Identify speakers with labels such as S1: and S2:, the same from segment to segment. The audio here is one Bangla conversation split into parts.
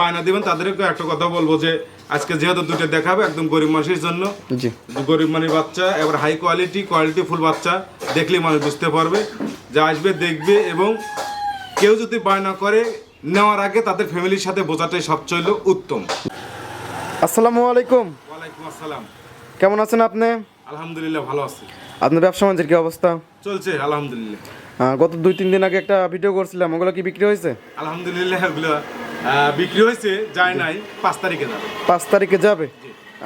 S1: বায়না দিবেন তাদেরকে একটা কথা বলব যে আজকে যেহেতু দুটো দেখাবে একদম গরিব মানুষের জন্য। গরিব মানে বাচ্চা এবার হাই কোয়ালিটি কোয়ালিটি ফুল বাচ্চা দেখলে মানুষ বুঝতে পারবে। যে আসবে দেখবে এবং কেউ যদি বায়না করে নেওয়ার আগে তাদের ফ্যামিলির সাথে বোঝাটাই সবচেয়ে উত্তম।
S2: আসসালামু আলাইকুম।
S1: ওয়ালাইকুম আসসালাম।
S2: কেমন আছেন আপনি?
S1: আলহামদুলিল্লাহ ভালো আছি।
S2: আপনার ব্যবসা বাণিজ্যের কি অবস্থা?
S1: চলছে আলহামদুলিল্লাহ।
S2: গত দুই তিন দিন আগে একটা ভিডিও করছিলাম ওগুলো কি বিক্রি হয়েছে?
S1: আলহামদুলিল্লাহ আহ, বিক্রি হয়েছে যায় নাই পাঁচ তারিখে যাবে।
S2: পাঁচ তারিখে যাবে?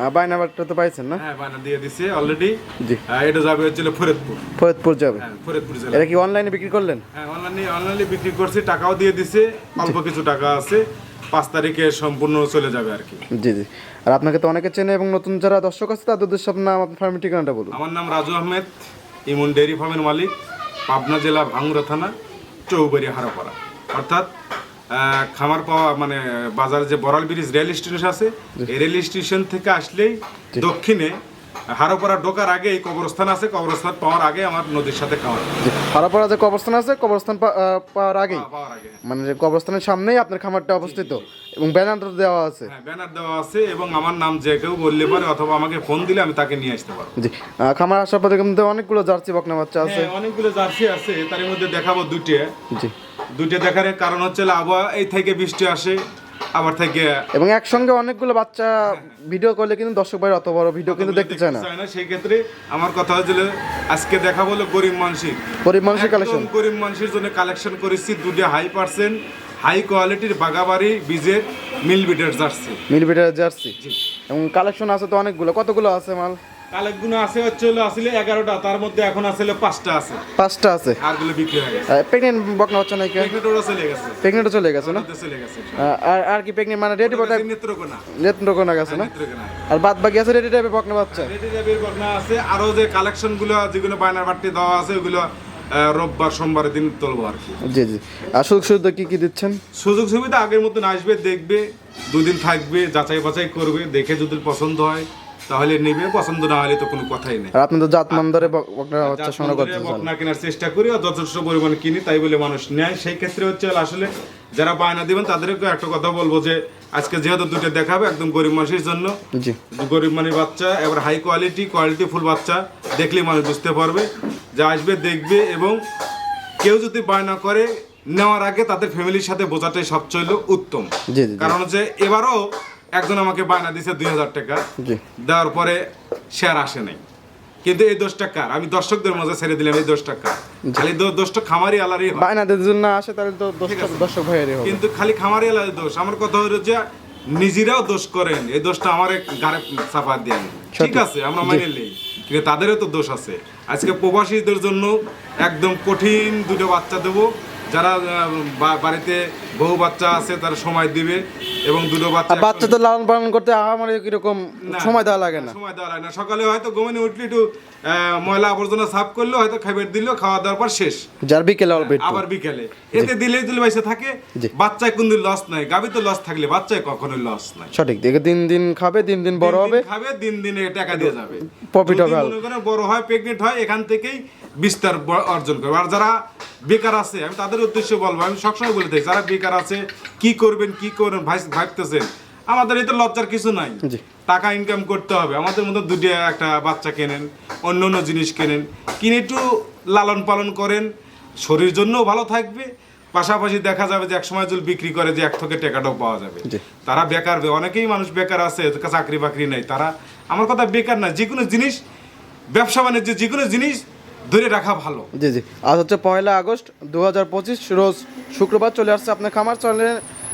S2: আহ, বায়নাবারটা তো পাইছেন না?
S1: হ্যাঁ বায়না দিয়ে দিছে অলরেডি
S2: জি।
S1: এটা যাবে হচ্ছিল ফরিদপুর।
S2: ফরিদপুর যাবে।
S1: হ্যাঁ ফরিদপুর জেলা।
S2: এটা কি অনলাইনে বিক্রি করলেন?
S1: হ্যাঁ অনলাইনে অনলাইনে বিক্রি করছে টাকাও দিয়ে দিছে অল্প কিছু টাকা আছে। পাঁচ তারিখে সম্পূর্ণ চলে যাবে আর কি।
S2: জি জি। আর আপনাকে তো অনেকে চেনে এবং নতুন যারা দর্শক আছে তাদের উদ্দেশ্যে আপনার আপনার ফার্মের ঠিকানাটা বলুন।
S1: আমার নাম রাজু আহমেদ ইমন ডেয়ারি ফার্মের মালিক পাবনা জেলা ভাঙ্গুরা থানা চৌবাড়ি হারাপাড়া। অর্থাৎ খামার পাওয়া মানে বাজার যে বড়াল ব্রিজ রেল স্টেশন আছে এই রেল স্টেশন থেকে আসলেই দক্ষিণে হারোপাড়া ঢোকার আগে এই কবরস্থান আছে কবরস্থান পাওয়ার আগে আমার নদীর সাথে
S2: হারাপাড়া যে কবরস্থান আছে কবরস্থান পাওয়ার
S1: আগে
S2: মানে যে কবরস্থানের সামনেই আপনার খামারটা অবস্থিত এবং দেওয়া আছে?
S1: হ্যাঁ ব্যানার দেওয়া আছে এবং আমার নাম যে কেউ বললে পারে অথবা আমাকে ফোন দিলে আমি তাকে নিয়ে আসতে পারব।
S2: জি খামার আসার পরে কিন্তু অনেকগুলো জার্সি বকনা বাচ্চা আছে।
S1: হ্যাঁ, অনেকগুলো জার্সি আছে তার মধ্যে দেখাবো দুইটা।
S2: জি।
S1: দুইটা দেখার কারণ হচ্ছে আবহাওয়া এই থেকে বৃষ্টি আসে আবার থেকে
S2: এবং একসঙ্গে অনেকগুলো বাচ্চা ভিডিও করলে কিন্তু দর্শক ভাই অত বড় ভিডিও কিন্তু দেখতে চায় না।
S1: সেই ক্ষেত্রে আমার কথা হচ্ছিল আজকে দেখা বলো গরিব মানুষের
S2: গরিব মানুষের কালেকশন
S1: গরিব মানুষের জন্য কালেকশন করেছি দুটো হাই পার্সেন্ট হাই কোয়ালিটির বাগাবাড়ি বীজের মিল বিটার জার্সি।
S2: Millimetre jersey. এবং কালেকশন আছে তো অনেকগুলো। কতগুলো আছে মাল?
S1: কালেকগুলো আছে হচ্ছে হলো আসলে এগারোটা তার মধ্যে এখন আসলে আছে।
S2: আছে?
S1: আরগুলো বিক্রি হয়ে গেছে।
S2: বকনা
S1: চলে গেছে।
S2: চলে গেছে না?
S1: চলে গেছে।
S2: আর আর কি মানে রেডি
S1: নেত্রকোনা।
S2: নেত্রকোনা গেছে না? আর বাদ বাকি আছে রেডি টাইপের বকনা বাচ্চা?
S1: রেডি রেবির ঘটনা আছে। আরও যে কালেকশনগুলো যেগুলো বায়নার বাড়তি দেওয়া আছে ওগুলো রোববার সোমবারের দিন তুলবো আর কি।
S2: জি জি। আর সুযোগ সুবিধা কি কি দিচ্ছেন?
S1: সুযোগ সুবিধা আগের মতন আসবে দেখবে দুদিন থাকবে যাচাই বাছাই করবে দেখে যদি পছন্দ হয় তাহলে নেবে পছন্দ না হলে তো কোনো কথাই নেই।
S2: আপনি তো জাত মান ধরে বক- বাচ্চা সংগ্রহ করতে চান
S1: বকনা কেনার চেষ্টা করি আর যথেষ্ট পরিমাণে কিনি তাই বলে মানুষ নেয়। সেই ক্ষেত্রে হচ্ছে আসলে যারা বায়না দিবেন তাদেরকে একটা কথা বলব যে আজকে যেহেতু দুটো দেখাবে একদম গরিব মানুষের জন্য।
S2: জি।
S1: গরিব মানে বাচ্চা এবার হাই কোয়ালিটি কোয়ালিটি ফুল বাচ্চা দেখলেই মানুষ বুঝতে পারবে। যে আসবে দেখবে এবং কেউ যদি বায়না করে নেওয়ার আগে তাদের ফ্যামিলির সাথে বোঝাটাই সবচেয়ে উত্তম। কারণ হচ্ছে এবারও একজন আমাকে বায়না দিয়েছে দুই হাজার টাকা। দেওয়ার পরে শেয়ার আসে নাই। কিন্তু এই দোষটা কার? আমি দর্শকদের মধ্যে ছেড়ে দিলাম এই দোষটা কার? খালি দো- দোষটা খামারি আলারই
S2: বায়না যদি না আসে তাহলে তো দর্শক ভাইয়েরই
S1: কিন্তু খালি খামারি আলাদা দোষ। আমার কথা হলো যে নিজেরাও দোষ করেন। এই দোষটা আমার গাড়ে চাপা দেন ঠিক আছে আমরা মাইনে নেই। কিন্তু তাদেরও তো দোষ আছে। আজকে প্রবাসীদের জন্য একদম কঠিন দুটো বাচ্চা দেবো। যারা বাড়িতে বহু বাচ্চা আছে তারা সময় দিবে এবং দুটো বাচ্চা
S2: বাচ্চা তো লালন পালন করতে আমার কীরকম সময় দেওয়া লাগে না।
S1: সময় দেওয়া লাগে না। সকালে হয়তো ঘুমানে উঠলে একটু ময়লা আবর্জনা সাফ করল হয়তো খাবার দিল খাওয়া দাওয়ার পর শেষ।
S2: যার বিকেলে অল্প
S1: আবার বিকেলে। এতে দিলেই দিলে বাইসে থাকে।
S2: জি।
S1: বাচ্চায় কোনদিন লস নাই। গাবি তো লস থাকলে বাচ্চায় কখনোই লস নাই।
S2: সঠিক দেখে দিন দিন খাবে দিন দিন বড় হবে।
S1: খাবে দিন দিনে টাকা দিয়ে যাবে। যদি
S2: হবে
S1: মনে করেন বড় হয় প্রেগনেন্ট হয় এখান থেকেই বিস্তার অর্জন করবে আর যারা বেকার আছে আমি তাদের উদ্দেশ্যে বলব আমি সবসময় বলে থাকি যারা বেকার আছে কি করবেন কি করবেন ভাই ভাবতেছেন আমাদের এই তো লজ্জার কিছু নাই। টাকা ইনকাম করতে হবে আমাদের মধ্যে দুটি একটা বাচ্চা কেনেন অন্য অন্য জিনিস কেনেন কিনে একটু লালন পালন করেন শরীর জন্যও ভালো থাকবে পাশাপাশি দেখা যাবে যে এক সময় যদি বিক্রি করে যে এক থেকে টাকাটাও পাওয়া যাবে। তারা বেকার অনেকেই মানুষ বেকার আছে চাকরি বাকরি নেই তারা আমার কথা বেকার না যে কোনো জিনিস ব্যবসা বাণিজ্য যে কোনো জিনিস ধরে রাখা ভালো।
S2: জি জি। আজ হচ্ছে পয়লা আগস্ট দু হাজার পঁচিশ রোজ শুক্রবার চলে আসছে আপনার খামার চলে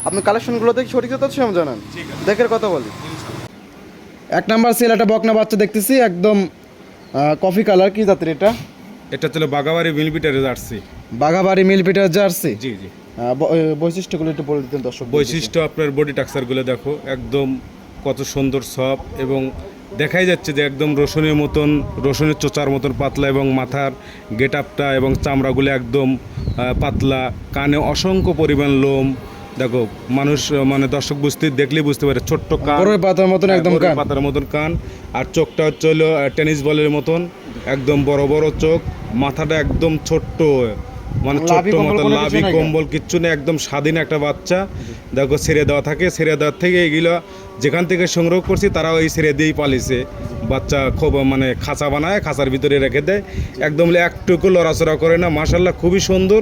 S2: আপনার কালেকশনগুলো দেখি সঠিক তথ্য জানান। দেখে কথা বলি। এক নাম্বার সেল একটা বকনা বাচ্চা দেখতেছি একদম কফি কালার কি জাতের এটা?
S1: এটা ছিল বাগাবাড়ি মিলবিটারে জার্সি।
S2: বাঘাবাড়ি মিলপিটার জার্সি?
S1: জি জি।
S2: বৈশিষ্ট্যগুলো একটু বলে দিতেন দর্শক
S1: বৈশিষ্ট্য আপনার বডি টাক্সারগুলো দেখো একদম কত সুন্দর সব এবং দেখাই যাচ্ছে যে একদম রসুনের মতন রসুনের চোচার মতন পাতলা এবং মাথার গেট আপটা এবং চামড়াগুলো একদম পাতলা কানে অসংখ্য পরিমাণ লোম। দেখো মানুষ মানে দর্শক বুঝতে দেখলেই বুঝতে পারে ছোট্ট কান।
S2: পাতার মতন একদম
S1: হ্যাঁ,
S2: কান।
S1: পাতার মতন কান। আর চোখটা হচ্ছে হলো টেনিস বলের মতন। একদম বড় বড় চোখ। মাথাটা একদম ছোট্ট মানে ছোট্ট
S2: কিছু
S1: লাভি কম্বল কিচ্ছু নেই একদম স্বাধীন একটা বাচ্চা। দেখো ছেড়ে দেওয়া থাকে ছেড়ে দেওয়ার থেকে এগুলো যেখান থেকে সংগ্রহ করছি তারা ওই ছেড়ে দিয়েই পালিছে বাচ্চা খুব মানে খাঁচা বানায় খাঁচার ভিতরে রেখে দেয়। একদম একটুকু লড়াচড়া করে না মাসাল্লাহ খুবই সুন্দর।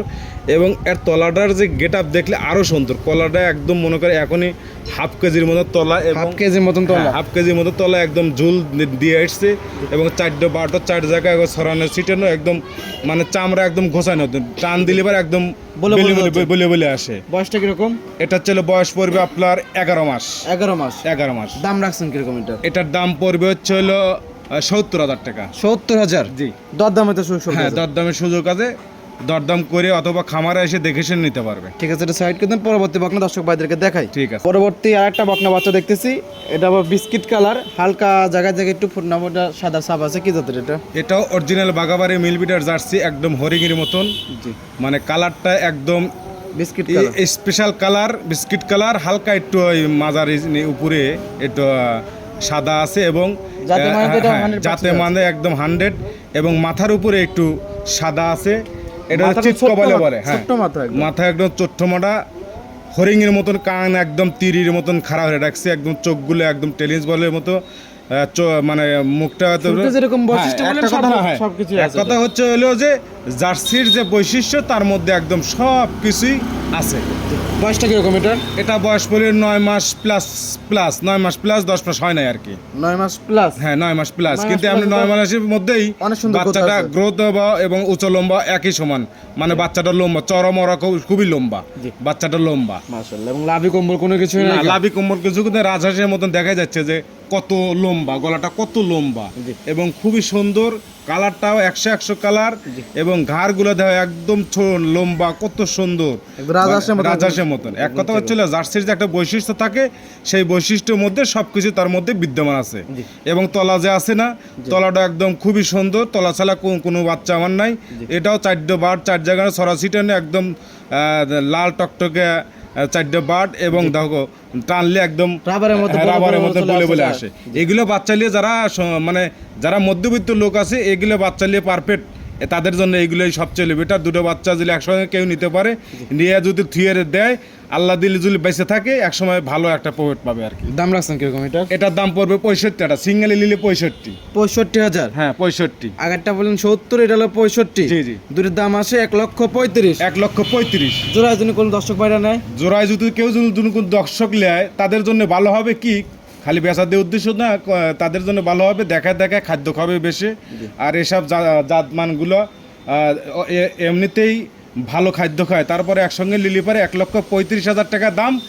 S1: এবং এর তলাটার যে গেট আপ দেখলে আরও সুন্দর। কলাটা একদম মনে করে এখনই হাফ কেজির মতো তলা
S2: হাফ কেজির মতন তো
S1: হ্যাঁ, হাফ কেজির মতো তলা একদম ঝুল দিয়ে এসছে এবং চারটে বারোটা চার জায়গায় ছড়ানো ছিটানো একদম মানে চামড়া একদম ঘোষানো টান দিলে এবার একদম
S2: বলে বলে
S1: আসে।
S2: বয়সটা কীরকম?
S1: এটা ছিল বয়স পড়বে আপনার এগারো মাস।
S2: এগারো মাস।
S1: এগারো মাস।
S2: দাম রাখছেন কীরকম এটা?
S1: এটার দাম পড়বে হচ্ছে হলো সত্তর হাজার টাকা।
S2: সত্তর হাজার?
S1: জি।
S2: দরদামে তো সুযোগ
S1: হ্যাঁ দরদামের সুযোগ আছে। দরদাম করে অথবা খামারে এসে দেখে শুনে নিতে পারবে।
S2: ঠিক আছে এটা সাইড করে দেন পরবর্তী বকনা দর্শক ভাইদেরকে দেখাই।
S1: ঠিক আছে।
S2: পরবর্তী আর একটা বকনা বাচ্চা দেখতেছি এটা আবার বিস্কিট কালার হালকা জায়গায় জায়গায় একটু ফুটনামোটা সাদা সাপ আছে কি জাতের এটা?
S1: এটাও অরিজিনাল বাগাবাড়ি মিলবিটার জার্সি একদম হরিঙ্গির মতন।
S2: জি।
S1: মানে কালারটা একদম
S2: biscuit colour.
S1: Special colour biscuit colour হালকা একটু ওই মাজার উপরে একটু সাদা আছে এবং
S2: যাতে মানে
S1: হ্যাঁ,
S2: 100%
S1: যাতে
S2: আছে।
S1: মানে একদম হান্ড্রেড এবং মাথার উপরে একটু সাদা আছে। এটা
S2: হচ্ছে
S1: চিৎক বলে বলে হ্যাঁ
S2: ছোট মাথা একদম।
S1: মাথা একদম চোট্টমাটা হরিংয়ের মতন কান একদম তিরির মতন খারাপ হয়ে রাখছে একদম চোখগুলো একদম টেলিস বলের মতো মানে মুখটা
S2: যেরকম বৈশিষ্ট্য
S1: হ্যাঁ, কথা হ্যাঁ, কথা হচ্ছে হলো যে জার্সির যে বৈশিষ্ট্য তার মধ্যে একদম সব কিছুই আছে।
S2: বয়সটা কীরকম এটার?
S1: এটা বয়স পড়ে নয় মাস প্লাস প্লাস নয় মাস প্লাস দশ মাস হয় না আর কি।
S2: নয় মাস প্লাস
S1: হ্যাঁ নয় মাস প্লাস কিন্তু আপনি নয় মাসের মধ্যেই বাচ্চাটা। গ্রোথ এবং উচ্চ লম্বা একই সমান। মানে বাচ্চাটা লম্বা চরম ওরা খুবই লম্বা। বাচ্চাটা লম্বা।
S2: মাশাআল্লাহ এবং লাভি কম্বল কোনো কিছু
S1: না লাভি কোমর কিছু কিন্তু রাজহাঁসের মতন দেখা যাচ্ছে যে কত লম্বা গলাটা কত লম্বা এবং খুবই সুন্দর কালারটাও একশো একশো কালার এবং ঘাড়গুলো দেওয়া একদম লম্বা কত সুন্দর।
S2: রাজহাঁসের মতন।
S1: এক কথা হচ্ছিল জার্সির যে একটা বৈশিষ্ট্য থাকে সেই বৈশিষ্ট্যের মধ্যে সবকিছু তার মধ্যে বিদ্যমান আছে। এবং তলা যে আছে না তলাটা একদম খুবই সুন্দর তলা ছাড়া কোনো- কোনো বাচ্চা আমার নাই। এটাও চারটে বার চার জায়গায় সরাসিটানে একদম লাল টকটকে চারটে বাট এবং দেখো টানলে একদম
S2: রাবারের মতো
S1: হ্যাঁ, রাবারের মতো বলে বলে আসে। এগুলো বাচ্চা নিয়ে যারা মানে যারা মধ্যবিত্ত লোক আছে এগুলো বাচ্চা নিয়ে পারফেক্ট তাদের জন্য এইগুলোই সবচেয়ে বেটার দুটো বাচ্চা যদি একসঙ্গে কেউ নিতে পারে নিয়ে যদি থুয়ে দেয় আল্লাহ দিলে যদি বেঁচে থাকে একসময় ভালো একটা প্রফিট পাবে আর কি।
S2: দাম রাখছেন কীরকম এটা?
S1: এটার দাম পড়বে পঁয়ষট্টি একটা সিঙ্গেল নিলে পঁয়ষট্টি।
S2: পঁয়ষট্টি হাজার?
S1: হ্যাঁ পঁয়ষট্টি।
S2: আগেরটা বললেন সত্তর এটা হলো পঁয়ষট্টি।
S1: জি, জি।
S2: দুটোর দাম আসে এক লক্ষ পঁয়ত্রিশ।
S1: এক লক্ষ পঁয়ত্রিশ।
S2: জোড়া যদি কোনো দর্শক ভাইরা নেয়?
S1: জোড়ায় যদি কেউ যদি কোনো দর্শক নেয় তাদের জন্য ভালো হবে কি? খালি বেচা দিয়ে উদ্দেশ্য না তাদের জন্য ভালো হবে দেখায় দেখায় খাদ্য খাবে বেশি। আর এসব জাতমানগুলো এমনিতেই ভালো খাদ্য খায়। তারপরে একসঙ্গে লিলি পারে এক লক্ষ পঁয়ত্রিশ হাজার টাকা দাম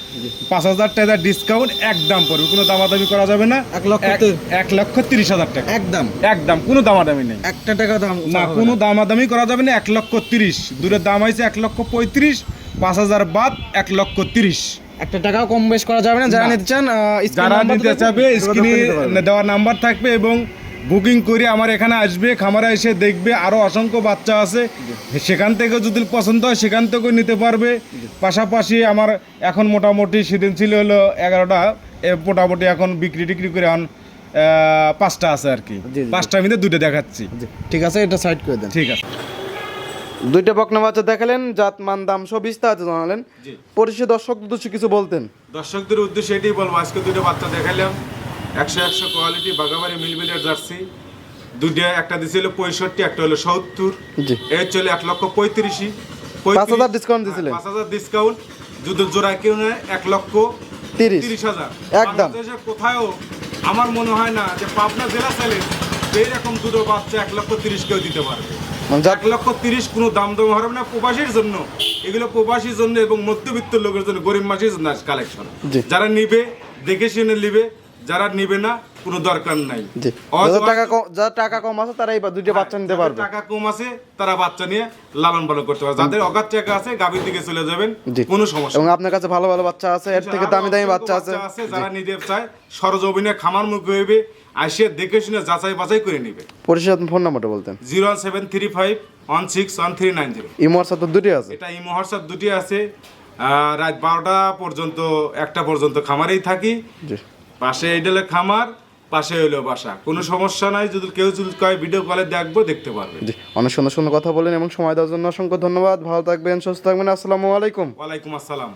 S1: পাঁচ হাজার টাকা ডিসকাউন্ট এক দাম পড়বে। কোনো দামাদামি করা যাবে না।
S2: এক লক্ষ
S1: এক- এক লক্ষ তিরিশ হাজার টাকা।
S2: একদম
S1: একদম কোনো দামাদামি নেই।
S2: একটা টাকা দাম
S1: না কোনো দামাদামি করা যাবে না। এক লক্ষ তিরিশ। দূরের দাম হয়েছে এক লক্ষ পঁয়ত্রিশ পাঁচ হাজার বাদ এক লক্ষ তিরিশ।
S2: একটা টাকাও কম বেশ করা যাবে না যারা নিতে চান
S1: যারা নিতে চাবে স্ক্রিনে। দেওয়ার নাম্বার থাকবে এবং বুকিং করে আমার এখানে আসবে খামারে এসে দেখবে আরও অসংখ্য বাচ্চা আছে। সেখান থেকে যদি পছন্দ হয় সেখান থেকেও নিতে পারবে। পাশাপাশি আমার এখন মোটামুটি সেদিন ছিল হলো এগারোটা মোটামুটি এখন বিক্রি টিক্রি করে এখন পাঁচটা আছে আর কি। পাঁচটার মধ্যে দুটো দেখাচ্ছি।
S2: ঠিক আছে এটা সাইড করে দেন।
S1: ঠিক আছে।
S2: দুইটা বকনা বাচ্চা দেখালেন জাত মান দাম সব বিস্তারিত জানালেন। পরিষদ দর্শক উদ্দেশ্যে কিছু বলতেন।
S1: দর্শকদের উদ্দেশ্যে এটাই বলব আজকে দুটো বাচ্চা দেখালাম একশো একশো কোয়ালিটি বাগাবাড়ি মিলবিলের জার্সি। দুইটা একটা দিছিল পঁয়ষট্টি একটা হলো সত্তর।
S2: জি।
S1: এই চলে এক লক্ষ পঁয়ত্রিশই
S2: পাঁচ হাজার discount দিছিলেন।
S1: পাঁচ হাজার ডিসকাউন্ট যদি জোড়ায় কেউ নেয় এক লক্ষ
S2: তিরিশ।
S1: তিরিশ হাজার।
S2: একদম।
S1: কোথাও আমার মনে হয় না যে পাবনা জেলা চ্যালেঞ্জ এইরকম দুটো বাচ্চা এক লক্ষ তিরিশ কেউ দিতে পারবে। এক লক্ষ তিরিশ কোনো দাম দাম হবে না প্রবাসীর জন্য। এগুলো প্রবাসীর জন্য এবং মধ্যবিত্ত লোকের জন্য গরিব মাসির জন্য কালেকশন। যারা নিবে দেখে শুনে নিবে যারা নিবে না কোনো দরকার নাই।
S2: টাকা কম যার টাকা কম আছে তারা বা- দুইটা বাচ্চা নিতে পারবে।
S1: টাকা কম আছে তারা বাচ্চা নিয়ে লালন পালন করতে পারে যাদের অগাধ টাকা আছে গাভীর দিকে চলে যাবেন কোনো সমস্যা
S2: এবং আপনার কাছে ভালো ভালো বাচ্চা আছে এর থেকে দামি দামি বাচ্চা আছে।
S1: যারা নিতে চায় সরজমিনে খামার মুখে হইবে আসে দেখে শুনে যাচাই বাছাই করে নিবে।
S2: পরিষদ ফোন নাম্বারটা বলতেন।
S1: Zero one seven three five one six one three nine zero.
S2: ইমোর সাথে দুটি আছে।
S1: এটা এই মহোৎসব দুটি আছে। রাত বারোটা পর্যন্ত একটা পর্যন্ত খামারেই থাকি। পাশে এইডেলে খামার পাশে হইল বাসা। কোনো সমস্যা নাই যদি কেউ যদি কয় ভিডিও কলে দেখব দেখতে পারবে।
S2: জি অনেক সুন্দর সুন্দর কথা বলেন এবং সময় দেওয়ার জন্য অসংখ্য ধন্যবাদ। ভালো থাকবেন সুস্থ থাকবেন। আসসালামু আলাইকুম।
S1: ওয়ালাইকুম আসসালাম।